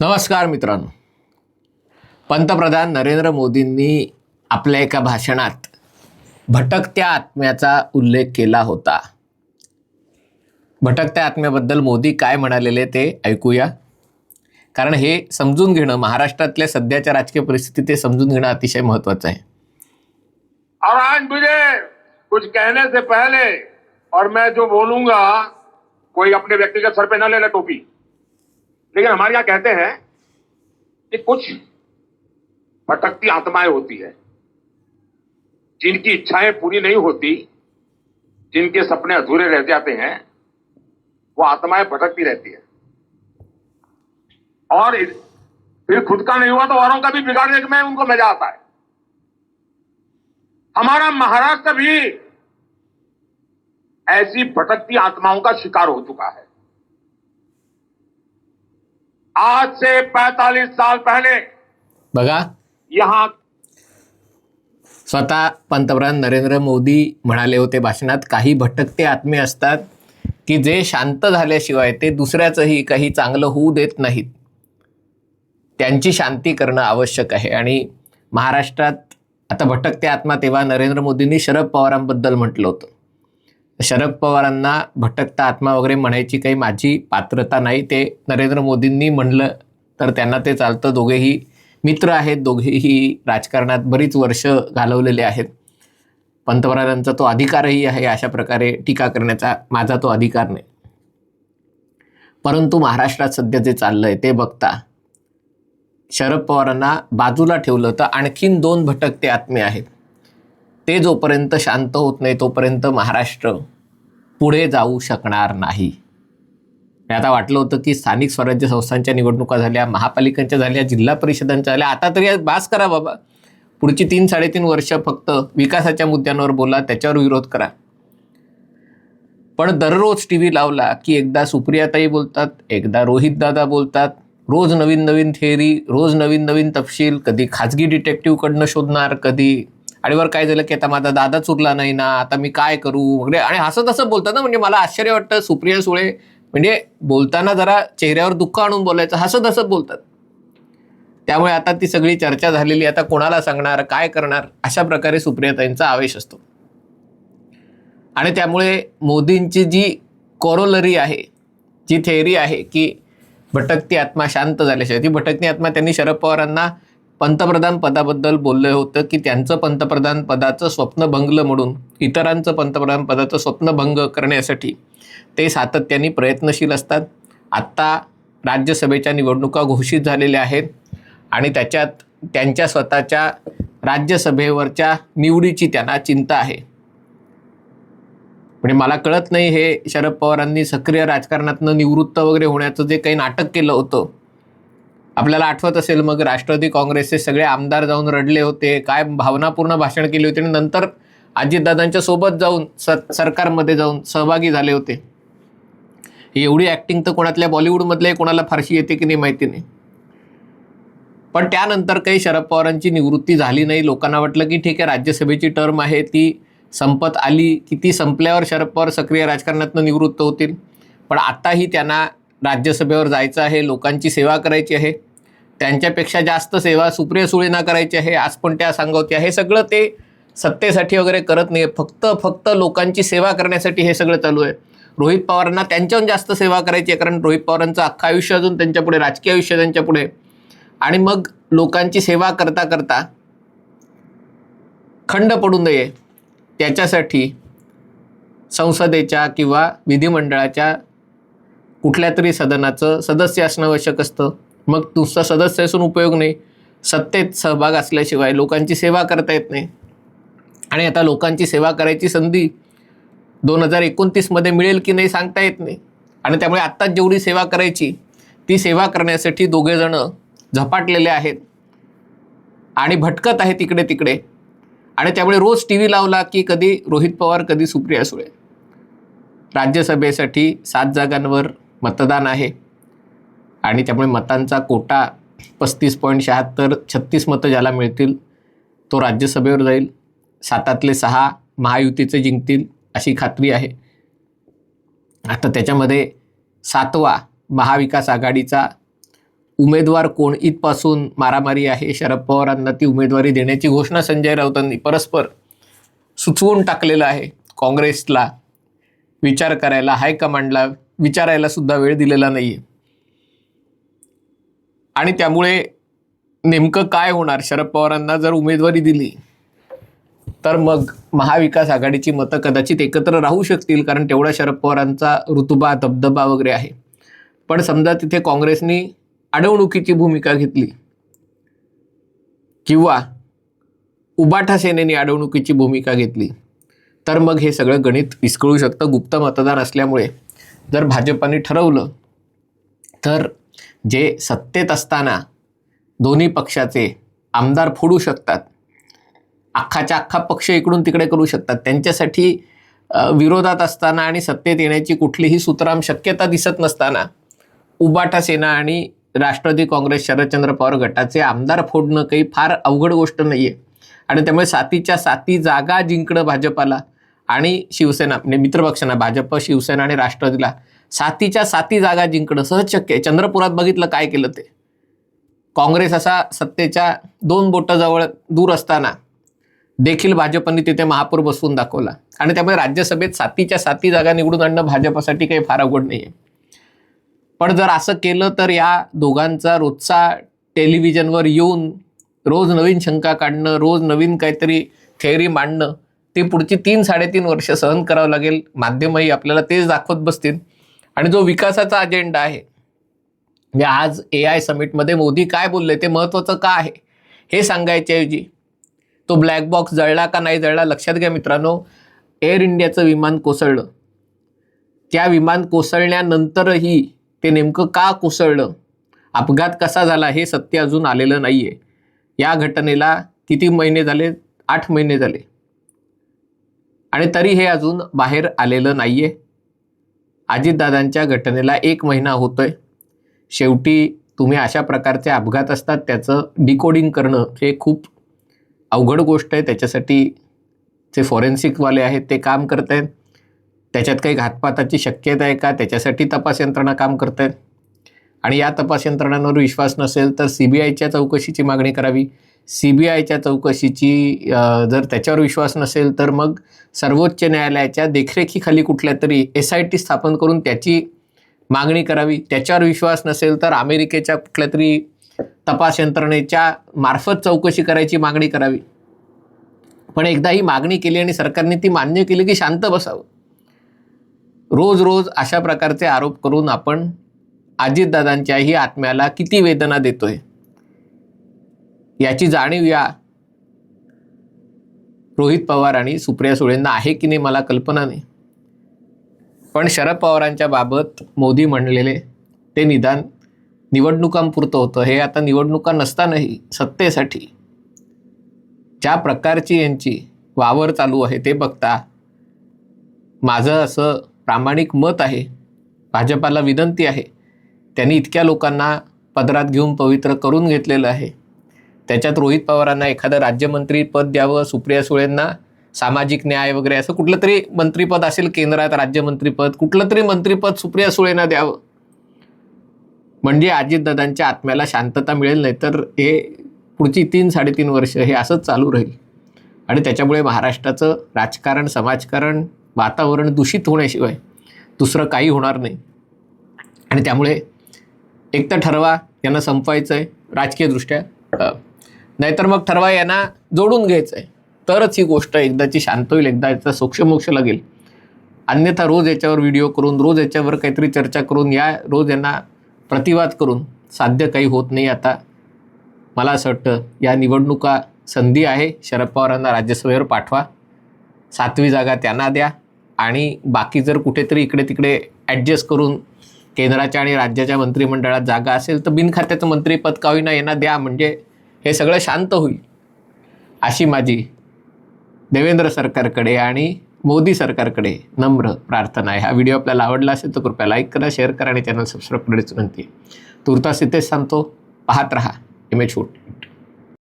नमस्कार मित्रांनो. पंतप्रधान नरेंद्र मोदींनी आपल्या एका भाषणात भटकत्या आत्म्याचा उल्लेख केला होता. भटकत्या आत्म्याबद्दल मोदी काय म्हणालेले ते ऐकूया. कारण हे समजून घेणं महाराष्ट्रातल्या सध्याच्या राजकीय परिस्थितीत ते समजून घेणं अतिशय महत्त्वाचं आहे. और आज मुझे कुछ कहने से पहले और मैं जो बोलूँगा, कोई अपने व्यक्तिगत सर पे ना ले ले टोपी। लेकिन हमारे यहाँ कहते हैं कि कुछ भटकती आत्माएँ होती है। जिनकी इच्छाएँ पूरी नहीं होती, जिनके सपने अधूरे रह जाते हैं, वो आत्माएँ भटकती रहती है। और फिर खुद का नहीं हुआ तो औरों का भी बिगाड़ने में उनको मज़ा आता है। हमारा महाराष्ट्र भी ऐसी भटकती आत्माओं का शिकार हो चुका है। आज से 45 साल पहले बघा। यहां स्वतः पंतप्रधान नरेंद्र मोदी म्हणाले होते भाषणात काही भटकते आत्मे असतात की जे शांत झाल्याशिवाय ते दुसऱ्याचंही काही चांगलं होऊ देत नाहीत. त्यांची शांती करणं आवश्यक आहे. आणि महाराष्ट्रात आता भटकते आत्मा तेव्हा नरेंद्र मोदींनी शरद पवारांबद्दल म्हटलं होतं. शरद पवारांना भटकता आत्मा वगैरे म्हणायची काही माझी पात्रता नाही ते नरेंद्र मोदींनी म्हणलं तर त्यांना ते चालतं. दोघेही मित्र आहेत दोघेही राजकारणात बरीच वर्ष घालवलेले आहेत. पंतप्रधानांचा तो अधिकारही आहे अशा प्रकारे टीका करण्याचा माझा तो अधिकार नाही. परंतु महाराष्ट्रात सध्या जे चाललं आहे ते बघता शरद पवारांना बाजूला ठेवलं तर आणखीन दोन भटकते आत्मे आहेत. ते जोपर्यंत शांत होत नाही तोपर्यंत महाराष्ट्र पुढे जाऊ शकणार नाही. हे आता वाटलं होतं की स्थानिक स्वराज्य संस्थांच्या निवडणुका झाल्या महापालिकांच्या झाल्या जिल्हा परिषदांच्या झाल्या. आता तरी बास करा बाबा. पुढची तीन साडेतीन वर्ष फक्त विकासाच्या मुद्द्यांवर बोला त्याच्यावर विरोध करा. पण दररोज टी व्ही लावला की एकदा सुप्रियाताई बोलतात एकदा रोहितदादा बोलतात रोज नवीन नवीन थेअरी रोज नवीन नवीन तपशील कधी खाजगी डिटेक्टिव्हकडनं शोधणार कधी आणि वर काय झालं की आता माझा दादा चुरला नाही ना आता मी काय करू वगैरे. आणि असं तसं बोलतात ना म्हणजे मला आश्चर्य वाटतं सुप्रिया सुळे म्हणजे बोलताना जरा चेहऱ्यावर दुःख आणून बोलायचं हसत हसत बोलतात. त्यामुळे आता ती सगळी चर्चा झालेली आता कोणाला सांगणार काय करणार अशा प्रकारे सुप्रियाताईंचा आवेश असतो. आणि त्यामुळे मोदींची जी कोरोलरी आहे जी थेअरी आहे की भटकती आत्मा शांत झाल्याशिवाय. ती भटकती आत्मा त्यांनी शरद पवारांना पंतप्रधान पदाबद्दल बोललं होतं की त्यांचं पंतप्रधान पदाचं स्वप्न भंगलं म्हणून इतरांचं पंतप्रधान पदाचं स्वप्न भंग करण्यासाठी ते सातत्याने प्रयत्नशील असतात. आत्ता राज्यसभेच्या निवडणुका घोषित झालेल्या आहेत आणि त्याच्यात त्यांच्या स्वतःच्या राज्यसभेवरच्या निवडीची त्यांना चिंता आहे. म्हणजे मला कळत नाही हे शरद पवारांनी सक्रिय राजकारणातनं निवृत्त वगैरे होण्याचं जे काही नाटक केलं होतं. आपल्याला आठवत असेल मग राष्ट्रवादी काँग्रेसचे सगळे आमदार जाऊन रडले होते काय भावनापूर्ण भाषण केली होती आणि नंतर अजितदादांच्या सोबत जाऊन स सरकारमध्ये जाऊन सहभागी झाले होते. ही एवढी ॲक्टिंग तर कोणातल्या बॉलिवूडमधल्या कोणाला फारशी येते की नाही माहिती नाही. पण त्यानंतर काही शरद पवारांची निवृत्ती झाली नाही. लोकांना वाटलं की ठीक आहे राज्यसभेची टर्म आहे ती संपत आली की ती संपल्यावर शरद पवार सक्रिय राजकारणातून निवृत्त होतील. पण आताही त्यांना राज्यसभेवर जायचं आहे लोकांची सेवा करायची आहे. त्यांच्यापेक्षा जास्त सेवा सुप्रिया सुळेना करायची आहे आज पण त्या सांगवत्या हे सगळं ते सत्तेसाठी वगैरे करत नाही फक्त फक्त लोकांची सेवा करण्यासाठी हे सगळं चालू आहे. रोहित पवारांना त्यांच्याहून जास्त सेवा करायची आहे कारण रोहित पवारांचं अख्खं आयुष्य अजून त्यांच्यापुढे राजकीय आयुष्य त्यांच्यापुढे आणि मग लोकांची सेवा करता करता खंड पडू नये. त्याच्यासाठी संसदेच्या किंवा विधिमंडळाच्या कुठल्या तरी सदनाचं सदस्य असणं आवश्यक असतं. मग नुसतं सदस्य असून उपयोग नाही. सत्तेत सहभाग असल्याशिवाय लोकांची सेवा करता येत नाही. आणि आता लोकांची सेवा करायची संधी दोन हजार एकोणतीसमध्ये मिळेल की नाही सांगता येत नाही. आणि त्यामुळे आत्ताच जेवढी सेवा करायची ती सेवा करण्यासाठी दोघेजणं झपाटलेले आहेत. आणि भटकत आहेत इकडे तिकडे. आणि त्यामुळे रोज टी व्ही लावला की कधी रोहित पवार कधी सुप्रिया सुळे. राज्यसभेसाठी सात जागांवर मतदान आहे. आणि त्यामुळे मतांचा कोटा पस्तीस पॉईंट शहात्तर छत्तीस मतं ज्याला मिळतील तो राज्यसभेवर जाईल. सातातले सहा महायुतीचे जिंकतील अशी खात्री आहे. आता त्याच्यामध्ये सातवा महाविकास आघाडीचा उमेदवार कोण? इथपासून मारामारी आहे. शरद पवारांना ती उमेदवारी देण्याची घोषणा संजय राऊतांनी परस्पर सुचवून टाकलेलं आहे. काँग्रेसला विचार करायला हायकमांडला विचारायला सुद्धा वेळ दिलेला नाही आहे आणि त्यामुळे नेमकं काय होणार? शरद पवारांना जर उमेदवारी दिली तर मग महाविकास आघाडीची मतं कदाचित एकत्र राहू शकतील कारण तेवढा शरद पवारांचा ऋतुबा दबदबा वगैरे आहे. पण समजा तिथे काँग्रेसनी अडवणुकीची भूमिका घेतली. किंवा उबाठा सेनेने अडवणुकीची भूमिका घेतली. तर मग हे सगळं गणित विस्कळू शकतं. गुप्त मतदान असल्यामुळे जर भाजपाने ठरवलं तर जे सत्तेत असताना दोन्ही पक्षाचे आमदार फोडू शकतात अख्खाच्या अख्खा पक्ष इकडून तिकडे करू शकतात त्यांच्यासाठी विरोधात असताना आणि सत्तेत येण्याची कुठलीही सुतराम शक्यता दिसत नसताना उबाटा सेना आणि राष्ट्रवादी काँग्रेस शरदचंद्र पवार गटाचे आमदार फोडणं काही फार अवघड गोष्ट नाही आहे आणि त्यामुळे सातीच्या साती जागा जिंकणं भाजपाला आणि शिवसेना म्हणजे मित्रपक्षांना भाजप शिवसेना आणि राष्ट्रवादीला सातीच्या साती जागा जिंकणं सहज शक्य आहे. चंद्रपुरात बघितलं काय केलं ते? काँग्रेस असा सत्तेच्या दोन बोटाजवळ दूर असताना देखील भाजपने तिथे महापौर बसवून दाखवला. आणि त्यामुळे राज्यसभेत सातीच्या साती जागा निवडून आणणं भाजपासाठी काही फार अवघड नाही आहे पण जर असं केलं तर या दोघांचा रोजचा टेलिव्हिजनवर येऊन रोज नवीन शंका काढणं रोज नवीन काहीतरी थेअरी मांडणं ते पुढची तीन साडेतीन वर्ष सहन करावं लागेल. माध्यमही आपल्याला तेच दाखवत बसतील. आणि जो विकासाचा अजेंडा आहे म्हणजे आज ए आय समिटमध्ये मोदी काय बोलले ते महत्त्वाचं का आहे हे सांगायच्याऐवजी तो ब्लॅक बॉक्स जळला का नाही जळला लक्षात घ्या मित्रांनो. एअर इंडियाचं विमान कोसळलं. त्या विमान कोसळल्यानंतरही ते नेमकं का कोसळलं? अपघात कसा झाला हे सत्य अजून आलेलं नाही आहे या घटनेला किती महिने झाले? आठ महिने झाले. आणि तरी हे अजून बाहेर आलेलं नाही आहे अजितदादांच्या घटनेला एक महिना होतोय. शेवटी तुम्ही अशा प्रकारचे अपघात असतात त्याचं डिकोडिंग करणं हे खूप अवघड गोष्ट आहे. त्याच्यासाठी जे फॉरेन्सिकवाले आहेत ते काम करत आहेत त्याच्यात काही घातपाताची शक्यता आहे का? त्याच्यासाठी तपास यंत्रणा काम करत आहेत आणि या तपास यंत्रणांवर विश्वास नसेल तर सी बी आयच्या चौकशीची मागणी करावी. सी बी आयच्या चौकशीची जर त्याच्यावर विश्वास नसेल तर मग सर्वोच्च न्यायालयाच्या देखरेखीखाली कुठल्या तरी एस आय टी स्थापन करून त्याची मागणी करावी. त्याच्यावर विश्वास नसेल तर अमेरिकेच्या कुठल्या तरी तपास यंत्रणेच्या मार्फत चौकशी करायची मागणी करावी. पण एकदा ही मागणी केली आणि सरकारने ती मान्य केली की शांत बसावं. रोज रोज अशा प्रकारचे आरोप करून आपण अजितदादांच्याही आत्म्याला किती वेदना देतोय? याची जाणीव या रोहित पवार आणि सुप्रिया सुळेंना आहे की नाही मला कल्पना नाही. पण शरद पवारांच्या बाबत मोदी म्हणलेले ते निदान निवडणुकांपुरतं होतं. हे आता निवडणुका नसतानाही सत्तेसाठी ज्या प्रकारची यांची वावर चालू आहे ते बघता माझं असं प्रामाणिक मत आहे भाजपाला विनंती आहे त्यांनी इतक्या लोकांना पदरात घेऊन पवित्र करून घेतलेलं आहे. त्याच्यात रोहित पवारांना एखादं राज्यमंत्री पद द्यावं सुप्रिया सुळेंना सामाजिक न्याय वगैरे असं कुठलं तरी मंत्रीपद असेल केंद्रात राज्यमंत्रीपद कुठलं तरी मंत्रीपद सुप्रिया सुळेंना द्यावं. म्हणजे अजितदादांच्या आत्म्याला शांतता मिळेल नाही तर हे पुढची तीन साडेतीन वर्ष हे असंच चालू राहील. आणि त्याच्यामुळे महाराष्ट्राचं राजकारण समाजकारण वातावरण दूषित होण्याशिवाय दुसरं काही होणार नाही. आणि त्यामुळे एक तर ठरवा यांना संपवायचं आहे राजकीयदृष्ट्या नाहीतर मग ठरवा यांना जोडून घ्यायचं आहे तरच ही गोष्ट एकदाची शांत होईल एकदा याचा सोक्षमोक्ष लागेल. अन्यथा रोज याच्यावर व्हिडिओ करून रोज याच्यावर काहीतरी चर्चा करून या रोज यांना प्रतिवाद करून साध्य काही होत नाही. आता मला असं वाटतं या निवडणुका संधी आहे. शरद पवारांना राज्यसभेवर पाठवा. सातवी जागा त्यांना द्या. आणि बाकी जर कुठेतरी इकडे तिकडे ॲडजस्ट करून केंद्राच्या आणि राज्याच्या मंत्रिमंडळात जागा असेल तर बिनखात्याचं मंत्रीपद का होईना यांना द्या म्हणजे हे सगळं शांत होईल. अशी माझी देवेंद्र सरकारकडे आणि मोदी सरकारकडे नम्र प्रार्थना आहे. हा व्हिडिओ आपल्याला आवडला असेल तर कृपया लाईक करा शेअर करा आणि चॅनल सबस्क्राईब करण्याची विनंती आहे. तुर्तास इथेच सांगतो पाहत रहा. इमेज फूट